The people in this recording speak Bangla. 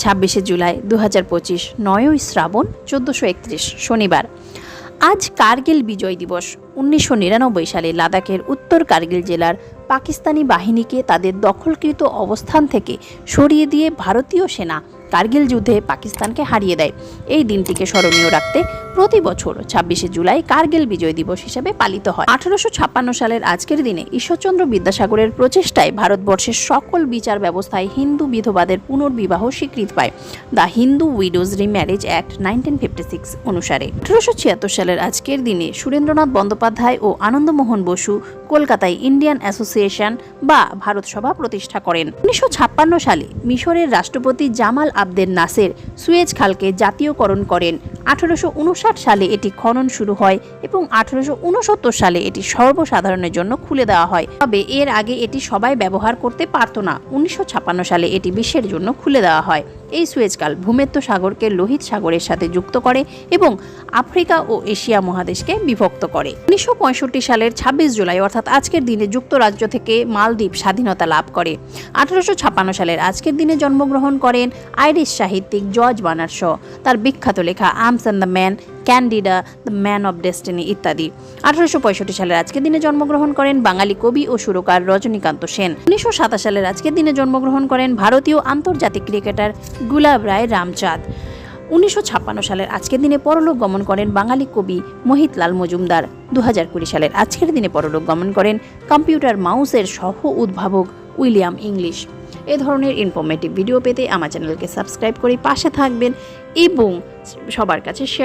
ছাব্বিশে জুলাই দু হাজার পঁচিশ, নয়ই শ্রাবণ চোদ্দোশো একত্রিশ, শনিবার। আজ কার্গিল বিজয় দিবস। উনিশশো নিরানব্বই সালে লাদাখের উত্তর কার্গিল জেলার পাকিস্তানি বাহিনীকে তাদের দখলকৃত অবস্থান থেকে সরিয়ে দিয়ে ভারতীয় সেনা কার্গিল যুদ্ধে পাকিস্তানকে হারিয়ে দেয়। এই দিনটিকে স্মরণীয় রাখতে প্রতি বছর ছাব্বিশে জুলাই কার্গিল বিজয় দিবস হিসেবে পালিত হয়। আঠারোশো ছাপ্পান্ন সালের আজকের দিনে ঈশ্বরচন্দ্র বিদ্যাসাগরের প্রচেষ্টায় ভারতবর্ষের সকল বিচার ব্যবস্থায় হিন্দু বিধবাদের পুনর্বিবাহ স্বীকৃতি পায় the Hindu widows remarriage act nineteen fifty six অনুসারে। আঠারোশো ছিয়াত্তর সালের আজকের দিনে সুরেন্দ্রনাথ বন্দ্যোপাধ্যায় ও আনন্দমোহন বসু কলকাতায় ইন্ডিয়ান অ্যাসোসিয়েশন বা ভারত সভা প্রতিষ্ঠা করেন। উনিশশো ছাপ্পান্ন সালে মিশরের রাষ্ট্রপতি জামাল আবদেল নাসের সুয়েজ খালকে জাতীয়করণ করেন। আঠারোশো উনষাট সালে এটি খনন শুরু হয় এবং আঠারোশো ঊনসত্তর সালে এটি সর্বসাধারণের জন্য খুলে দেওয়া হয়। তবে এর আগে এটি সবাই ব্যবহার করতে পারত না। উনিশশো সালে এটি বিশ্বের জন্য খুলে দেওয়া হয়। এই সুয়েজকাল ভূমধ্য সাগরকে লোহিত সাগরের সাথে যুক্ত করে এবং আফ্রিকা ও এশিয়া মহাদেশকে বিভক্ত করে। উনিশশো পঁয়ষট্টি সালের ২৬ জুলাই, অর্থাৎ আজকের দিনে যুক্তরাজ্য থেকে মালদ্বীপ স্বাধীনতা লাভ করে। আঠারোশো সালের আজকের দিনে জন্মগ্রহণ করেন আইরিশ সাহিত্যিক জর্জ বানার শ তার বিখ্যাত লেখা arms and the man Candida the man of destiny ইত্যাদি। আঠারোশো সালের আজকের দিনে জন্মগ্রহণ করেন বাঙালি কবি ও সুরকার রজনীকান্ত সেন। উনিশশো সালের আজকের দিনে জন্মগ্রহণ করেন ভারতীয় আন্তর্জাতিক ক্রিকেটার গুলাব রায় রামচাঁদ। উনিশশো সালের আজকের দিনে পরলোক গমন করেন বাঙালি কবি মোহিতলাল মজুমদার। দু হাজার কুড়ি সালের আজকের দিনে পরলোক গমন করেন কম্পিউটার মাউসের সহ উদ্ভাবক উইলিয়াম ইংলিশ। এ ধরনের ইনফরমেটিভ ভিডিও পেতে আমার চ্যানেলকে সাবস্ক্রাইব করে পাশে থাকবেন এবং সবার কাছে শেয়ার